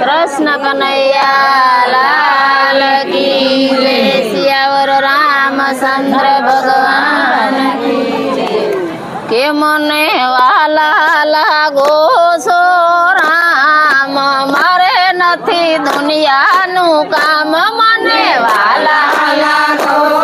કૃષ્ણ કનૈયા, લાલ કી સિયાવર રામચંદ્ર ભગવાન કે મને વાલા લાગો સો રામ? મારે નથી દુનિયાનું કામ. મને વાલા લાગો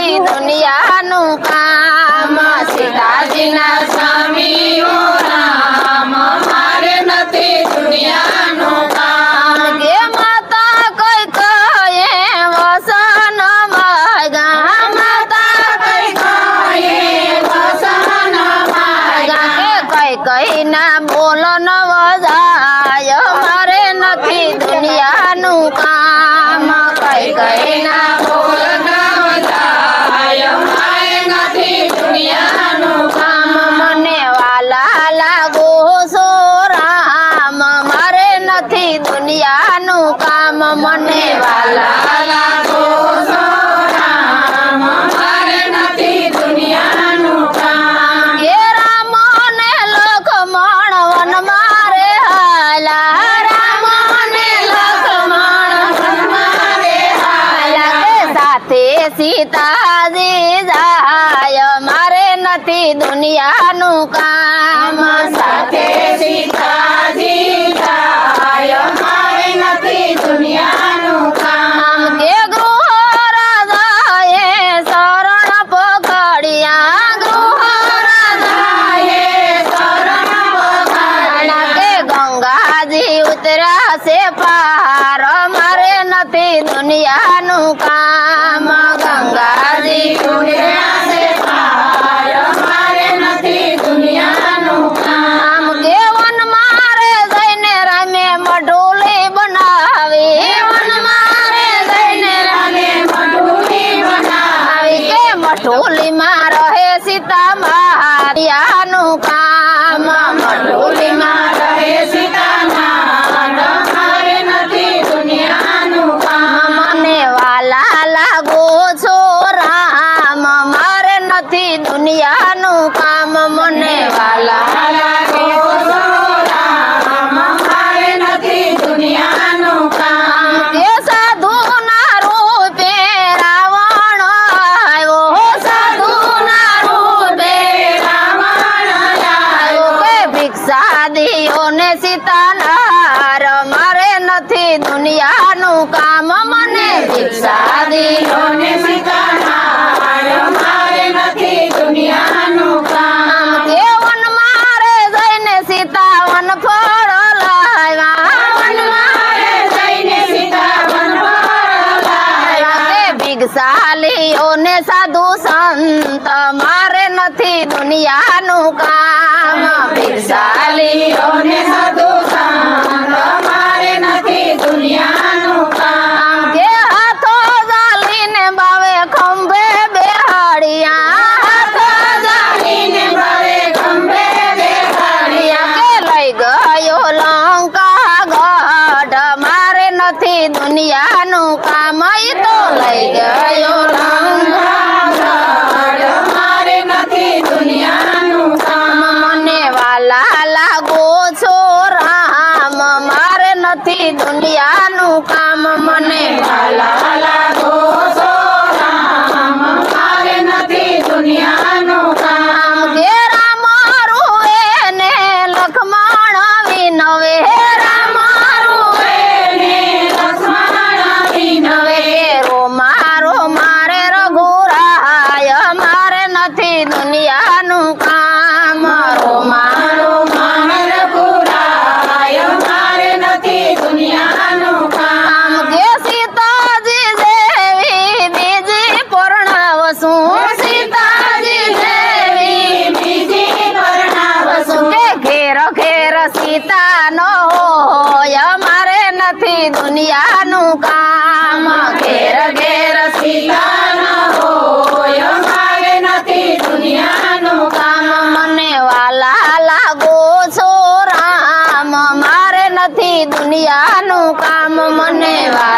આખી દુનિયાનું કામ. સીતાજીના સ્વામીઓ પિતાજી જાય મારે નથી દુનિયાનું કામ. સાથે સીતાજી જાય મારે નથી દુનિયાનું કામ. કે ગૃહ રાજાએ દુનિયાનું કામ. નથી દુનિયાનું કામ મને ભિક્ષા મારે નથી દુનિયાનું કામ. કેવન મારે જઈને સીતાવન સાધુ સંત મારે નથી દુનિયા દુનિયાનું કામ. ભિક્ષાલીઓને સાધુ Kamu itu lagi ayo lah.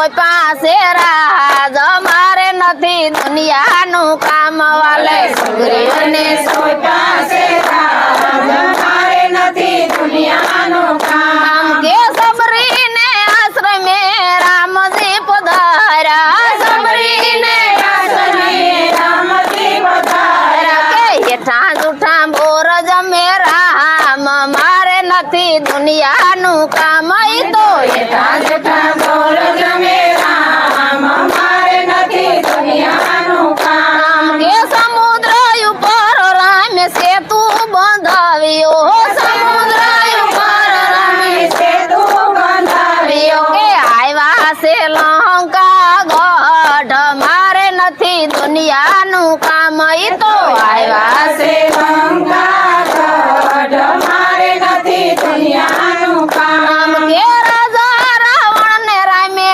કોઈ પાસે રાજ, અમારે નથી દુનિયાનું કામ. વાલે સુગ્રીવને કોઈ પાસે રાજ, અમારે નથી દુનિયાનું કામ. કે સબરીને આશ્રમે રામજી પધાર્યા. સબરીને કામ. એ તો આવ્યા છે ગંગા ગઢ કામ. કે રાજા રાવણ ને રામે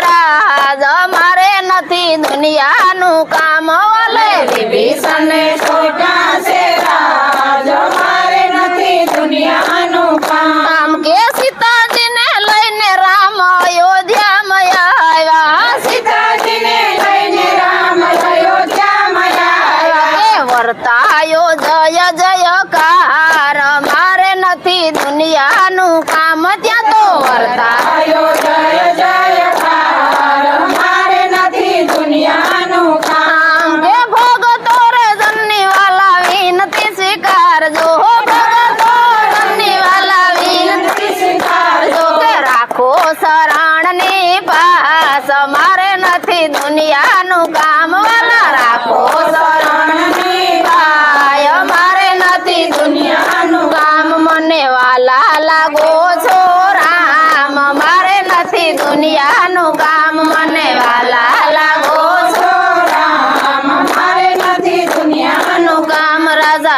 રાજ. મારે નથી દુનિયાનું કામ. ઓલે વિભીષણ ને કરતા જય જય જયકાર મારે નથી દુનિયાનું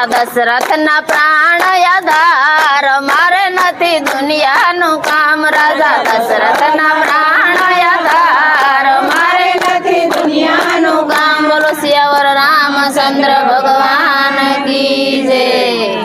દશરથના દશરથ ના પ્રાણ યાદાર. મારે નથી દુનિયાનું કામ રાજા. દશરથના પ્રાણ યાદાર. મારે નથી દુનિયાનું કામ. બોલો શિયાવર રામચંદ્ર ભગવાન કી જય.